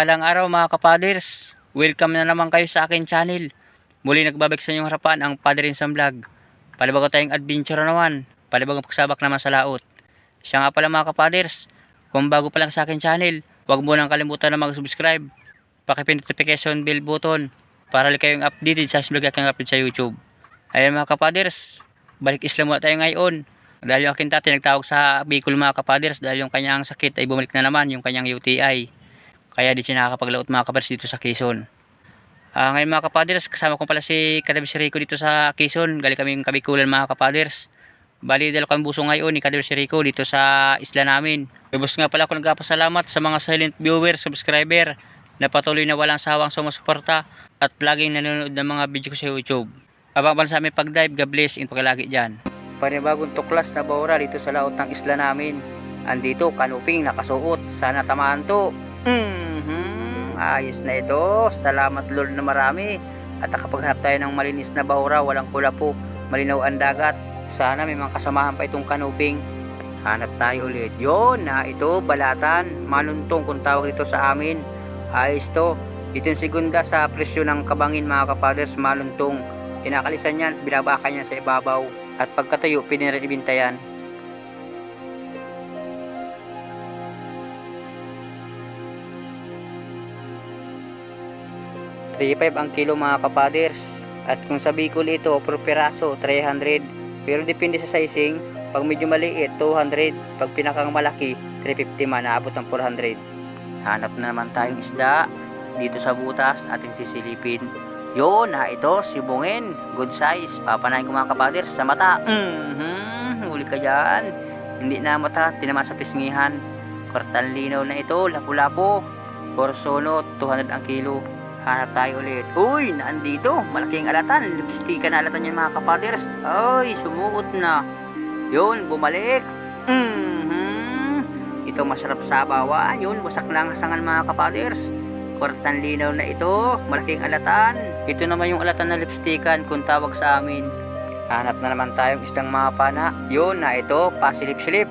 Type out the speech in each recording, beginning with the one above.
Mapagpalang araw mga kapaders. Welcome na naman kayo sa akin channel. Muli nagbabalik sa inyong harapan ang Padre Insan Vlog. Palibago tayong adventure na naman. Palibagong pagsabak naman sa laot. Siya nga pala mga kapaders. Kung bago pa lang sa akin channel, huwag mo nang kalimutan na mag-subscribe. Pakipindot notification bell button para ulit kayong updated sa vlog aking upload sa YouTube. Ayan mga kapaders, balik islam muna tayo ngayon. Dahil yung aking tatay nagtawag sa Bicol mga kapaders dahil yung kanyang sakit ay bumalik na naman, yung kanyang UTI. Kaya di siya nakakapaglaot mga kapaders dito sa Quezon. Ah, ngayon mga kapaders, kasama ko pala si Kadabis Rico dito sa Quezon. Galing kaming kabikulan mga kapaders. Bali, dalawa kami buso ngayon ni Kadabis Rico dito sa isla namin. Bibos nga pala ako nagpapasalamat sa mga silent viewer, subscriber na patuloy na walang sawang sumusuporta at laging nanonood ng mga video ko sa YouTube. Abang sa aming pag-dive, God bless, in pagkalagi dyan. Panibagong tuklas na baura dito sa laot ng isla namin. Andito, kanuping nakasuot. Sana tamaan to. Mhm, ayos na ito. Salamat Lord na marami. At nakapaghanap tayo ng malinis na baura, walang kula po. Malinaw ang dagat. Sana may mga kasamahan pa itong kanuping. Hanap tayo ulit. Yon na ito, balatan. Maluntong kung tawag dito sa amin. Ayos to. Ito yung segunda sa presyo ng kabangin mga kapaders, maluntong. Kinakalisan yan, binabaka niya sa ibabaw. At pagkatayo, piniribinta yan. $3.5 ang kilo mga kapaders. At kung sa Bicol ito, per piraso, 300. Pero depende sa sizing. Pag medyo maliit, 200. Pag pinakang malaki, 350 man, naabot ng 400. Hanap na naman tayong isda. Dito sa butas, ating sisilipin. Yun, na ito, sibungin. Good size. Papanayin ko mga kapaders sa mata. Mhm, huli ka dyan. Hindi na mata, tinaman sa pisngihan. Kwartan linaw na ito, lapu-lapo. Porsono, 200 ang kilo. Hanap tayo ulit. Uy, naandito. Malaking alatan. Lipstick na alatan yan mga kapaders. Ay, sumuot na. Yun, bumalik. Mhm. Ito masarap sa bawa. Yun, wasak na ang hasangan mga kapaders. Kwartan linaw na ito. Malaking alatan. Ito naman yung alatan na lipstickan kung tawag sa amin. Hanap na naman tayong isdang mga pana. Yun na ito, pasilip-silip.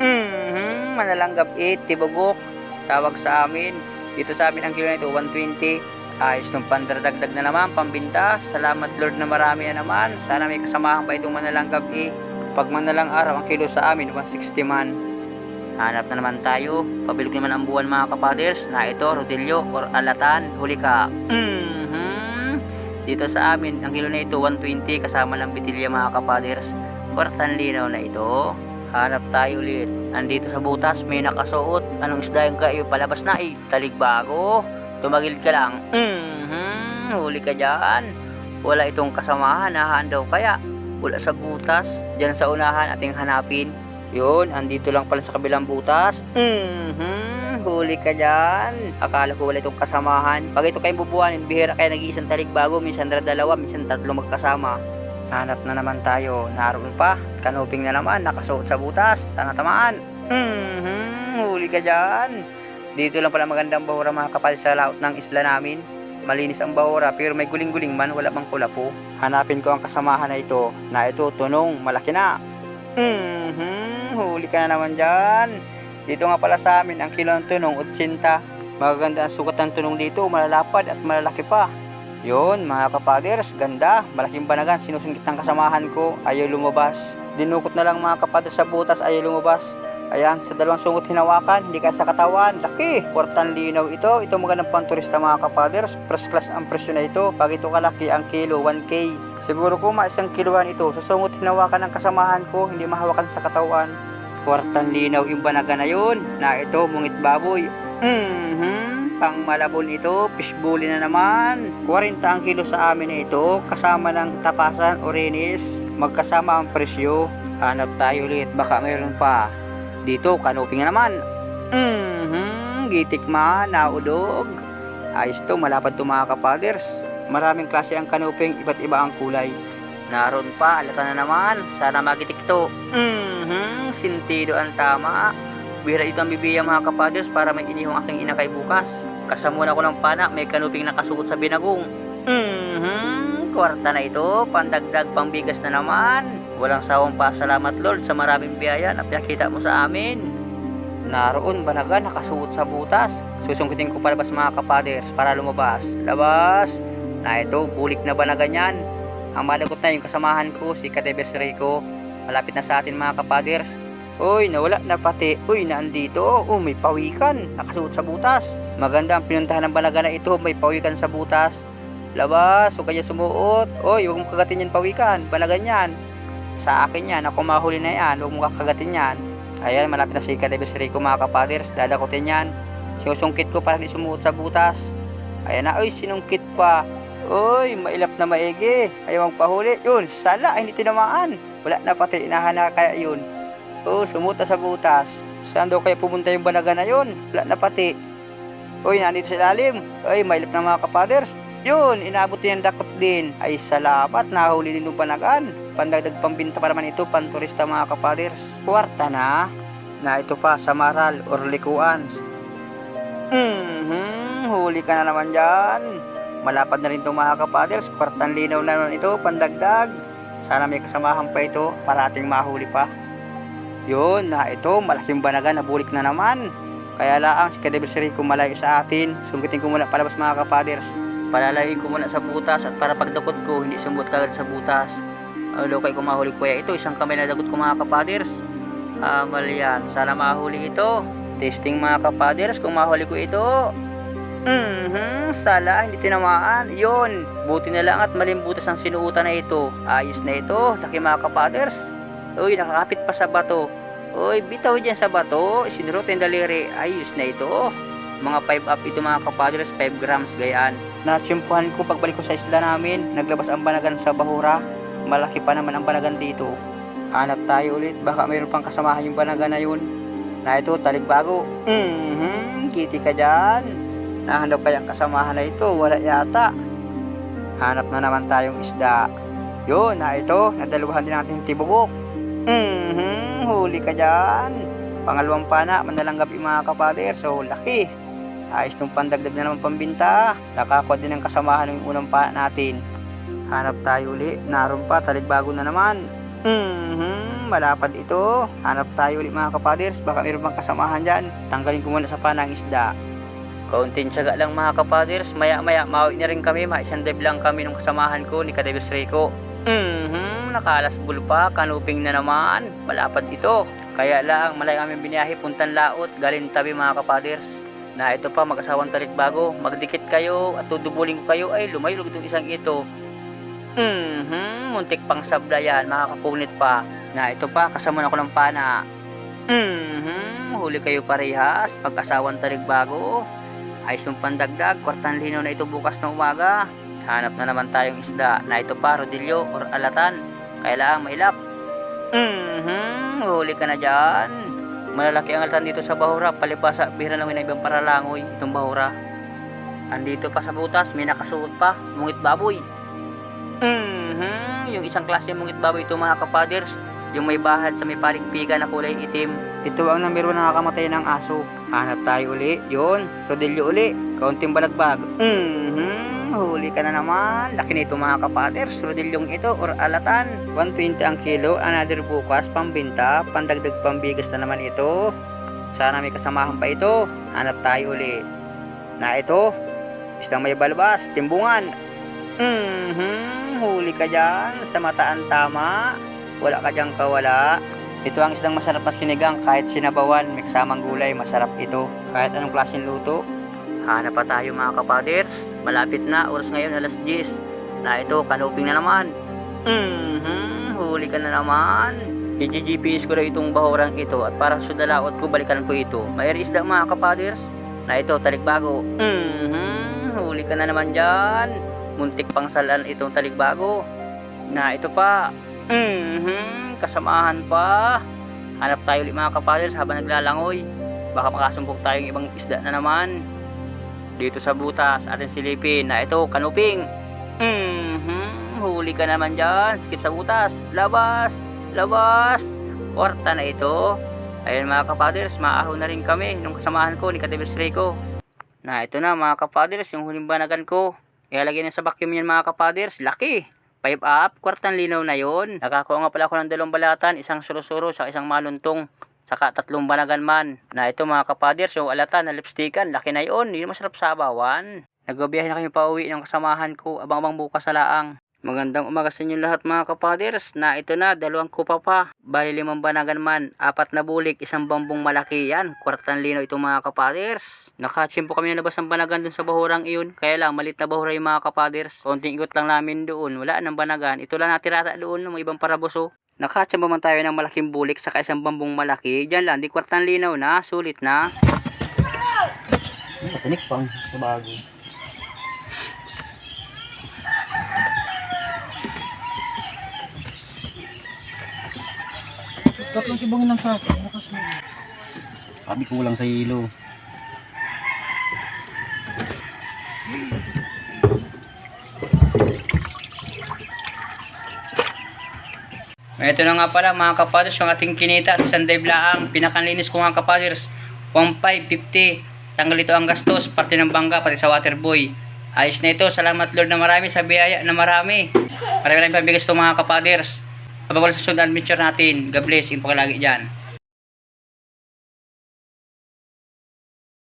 Mhm. Manalanggap 8, tibugok. Tawag sa amin. Dito sa amin ang kilo nito, 120. Ayos nung pandradagdag na naman, pambinta. Salamat Lord na marami na naman. Sana may kasamahan pa itong manalang gabi. Pag manalang araw, ang kilo sa amin, 160 man. Hanap na naman tayo. Pabilog naman ang buwan mga kapaders na ito, rodillo or alatan. Huli ka. Mhm. Dito sa amin, ang kilo na ito, 120 kasama ng bitilya mga kapaders. Kwartan linaw na ito. Hanap tayo ulit. Andito sa butas, may nakasuot. Anong isda yung kayo palabas na eh? Taligbago. Tumagilid ka lang. Mhm. Huli ka dyan. Wala itong kasamahan. Nahaan daw kaya. Wala sa butas. Diyan sa unahan ating hanapin. Yun, andito lang pala sa kabilang butas. Mhm. Huli ka dyan. Akala ko wala itong kasamahan. Pag ito kayong bubuhanin, bihira kayo nag-iisang taligbago. Minsan dalawa, minsan tatlo magkasama. Hanap na naman tayo. Naroon pa. Kanuping na naman. Nakasuot sa butas. Sana tamaan. Mhm. Huli ka dyan. Dito lang pala magandang bahura mga kapal sa laot ng isla namin. Malinis ang bahura pero may guling-guling man. Wala bang kulapo. Hanapin ko ang kasamahan na ito. Na ito, tunong. Malaki na. Mhm. Huli ka na naman dyan. Dito nga pala sa amin ang kilo ng tunong 80. Magaganda ang sukat ng tunong dito. Malalapad at malalaki pa. Yun, mga kapaders, ganda. Malaking banagan, sinusungkit ng kasamahan ko. Ayaw lumabas. Dinukot na lang mga kapaders sa butas, ayaw lumabas. Ayan, sa dalawang sungot hinawakan, hindi ka sa katawan. Laki! Kwartan linaw ito. Ito magandang panturista mga kapaders. First class ang presyo na ito. Pag ito kalaki ang kilo, 1K. Siguro ko isang kiloan ito. Sa sungot hinawakan ng kasamahan ko, hindi mahawakan sa katawan. Kwartan linaw yung banaga na yun. Na ito, mungit baboy. Mhm. Pang malabon ito, fishbully na naman. 40 ang kilo sa amin na ito, kasama ng tapasan o rinis. Magkasama ang presyo. Hanap tayo ulit, baka mayroon pa. Dito, kanuping na naman. Mhm. Gitik man, naudog. Ayos to, malapad to mga kapaders. Maraming klase ang kanuping, iba't iba ang kulay. Naroon pa, alata na naman. Sana magitik to. Mhm. Sintido ang tama. Bira ito ang bibiyang mga kapaders para may inihong aking inakay bukas. Kasamuna ko ng pana, may kanuping nakasuot sa binagong. Mhm. Kwarta na ito, pandagdag pangbigas na naman. Walang sawang pasalamat Lord sa maraming biyaya na pinakita mo sa amin. Naroon banaga nakasuot sa butas. Susungkitin ko palabas mga kapaders para lumabas. Labas! Na ito, bulik na banaga niyan. Ang malagot na yung kasamahan ko, si Kadebers Rico. Malapit na sa atin mga kapaders. Uy, nawala na pati. Uy, naandito. Oh, may pawikan. Nakasuot sa butas. Maganda ang pinuntahan ng banaga na ito. May pawikan sa butas. Labas, huwag kaya sumuot. Uy, huwag mo kagatin yan pawikan. Banagan yan. Sa akin yan, ako mahuli na yan. Huwag mo kakagatin yan. Ayan, malapit na si Kadebes Rico mga kapaders. Dadakutin yan. Sinusungkit ko para di sumuot sa butas. Ayan na, uy, sinungkit pa. Uy, mailap na maigi. Ayaw magpahuli. Yun, sala, hindi tinamaan. Wala na pati, inahana kaya yun. Oh, sumuot na sa butas. Saan daw kaya pumunta yung banaga na yun? Wala na pati. Uy, nandito sa ilalim. Uy, mailap na mga kapaders. Yun, inabot niya ang dakot din. Ay, salamat, nahuli din yung banagan. Pandagdag pambinta pa naman ito, panturista mga kapaders. Kwarta na. Na ito pa, sa maral or likuan. Mhm, huli ka na naman dyan. Malapad na rin itong mga kapaders. Kwartang linaw na naman ito, pandagdag. Sana may kasamahan pa ito para ating mahuli pa. Yun, na ito, malaking banaga na bulik na naman. Kaya laang si Kadebel Rico malayo sa atin. Sungkitin ko muna palabas mga kapaders. Palalayin ko muna sa butas at para pagdakot ko, hindi sumut kagad sa butas. Alo kay kumahuli ko kaya ito, isang kamay na dagot ko mga kapaders. Amal yan, sana mahuli ito. Testing mga kapaders kung mahuli ko ito. Mhm, sala, hindi tinamaan. Yun, buti na lang at malimbutas ang sinuutan na ito. Ayos na ito, laki mga kapaders. Uy, nakakapit pa sa bato. Uy, bitaw dyan sa bato. Sinurot yung daliri. Ayos na ito. Mga 5 up ito mga kapadres, 5 grams gayaan. Natsyempuhan ko pagbalik ko sa isla namin. Naglabas ang banagan sa bahura. Malaki pa naman ang banagan dito. Hanap tayo ulit. Baka mayroon pang kasamahan yung banagan na yun. Na ito, taligbago. Mhm, kiti ka dyan. Nahanap kayang kasamahan na ito. Wala yata. Hanap na naman tayong isda. Yun, na ito. Nadaluhan din natin yung tibubok. Mhm, huli ka dyan. Pangalawang pana, manalanggap yung mga kapader. So, laki. Ayos nung pandagdag na naman pambinta. Nakakuha din ng kasamahan ng unang pana natin. Hanap tayo uli. Naroon pa, taligbago na naman. Mhm, malapad ito. Hanap tayo uli mga kapaders. Baka mayroon pang kasamahan dyan. Tanggalin ko muna sa panang isda. Kaunting tiyaga lang mga kapaders. Maya maya, mawi na rin kami. Maisang dive lang kami ng kasamahan ko ni Kadebus Rico. Mhm, nakalasbul pa. Kanuping na naman. Malapad ito. Kaya lang, malay aming biniyahe. Puntan laot. Galing tabi mga kapaders. Na ito pa, mag-asawang talikbago. Magdikit kayo at tudubulin ko kayo. Ay, lumaylog itong isang ito. Mhm, muntik pang sabla yan, makakapunit pa. Na ito pa, kasama na ko ng pana. Mhm, huli kayo parehas, pag-asawang taligbago. Ayos yung pandagdag, kwartang linaw na ito bukas ng umaga. Hanap na naman tayong isda na ito pa, rodilyo or alatan. Kailangan mailap. Mhm, huli ka na dyan. Malalaki ang alatan dito sa Bahura, palibasa, bihira lang may ibang paralangoy itong Bahura. Andito pa sa butas, may nakasuot pa, mungit baboy. Mhm, yung isang klase ng mungit baboy ito mga kapaders, yung may bahad sa may palikpigan na kulay itim. Ito ang numero na nakakamatay ng aso. Hanap tayo uli, yun, rodilyo uli, kaunting balagbag. Mhm, huli ka na naman. Laki nito mga kapaders, rodilyong ito or alatan. 120 ang kilo, another bukas, pambinta, pandagdag pambigas na naman ito. Sana may kasamahan pa ito. Hanap tayo uli. Na ito, isang may balbas, timbungan, Mhm, huli ka dyan sa mataan tama. Wala ka dyan kawala. Ito ang isang masarap na sinigang kahit sinabawan, may kasamang gulay, masarap ito. Kahit anong klaseng luto. Hanap pa tayo mga kapaders. Malapit na, oras ngayon alas 10. Na ito, kanuping na naman. Mhm, huli ka na naman. I-GPS ko na itong bahurang ito at para sudalaot ko, balikan ko ito. May isda mga kapaders. Na ito, talikbago. Mhm, huli ka na naman dyan muntik pang salan itong taligbago. Na ito pa. Mhm, kasamahan pa. Hanap tayo ulit mga kapaders habang naglalangoy. Baka makasumbong tayong ibang isda na naman. Dito sa butas, atin silipin na ito, kanuping. Mhm, huli ka naman dyan. Skip sa butas. Labas, labas. Kwarta na ito. Ayun mga kapaders, maahon na rin kami nung kasamahan ko ni Kadebes Rico. Na ito na mga kapaders, yung huling banagan ko. Ilalagay na sa vacuum yan mga kapaders. Laki. 5 up, kwartang linaw na yon. Nakakuha nga pala ako ng dalawang balatan, isang surusuro sa isang maluntong. Saka tatlong banagan man. Na ito mga kapaders, yung alata na lipstickan, laki na yun. Yun masarap sa abawan. Nagbabiyahe na kami pa uwi ng kasamahan ko, abang-abang bukas sa laang. Magandang umaga sa inyo lahat mga kapaders na ito na, dalawang kupa pa. Bali limang banagan man, apat na bulik, isang bambong malaki yan. Kuraktan lino itong mga kapaders. Nakachimpo kami na labas ng banagan dun sa bahurang iyon. Kaya lang, malit na bahura yung mga kapaders. Konting ikot lang namin doon, wala nang banagan. Ito lang natirata doon ng ibang parabuso. Nakachamba man tayo ng malaking bulik sa isang bambong malaki. Diyan lang, di kwartang linaw na, sulit na. Matinik pang bago. Tatlong sibong lang sa akin. Sabi kulang sa hilo. Ito na nga pala mga kapaders, yung ating kinita sa Sunday Blaang. Pinakanlinis ko mga kapaders, 1,550. Tanggal ito ang gastos, parte ng bangga, pati sa waterboy. Ayos na ito, salamat Lord na marami sa biyaya na marami. Marami maraming pabigas ito mga kapaders. Pababalik sa sunod adventure natin. God bless, yung pakalagi dyan.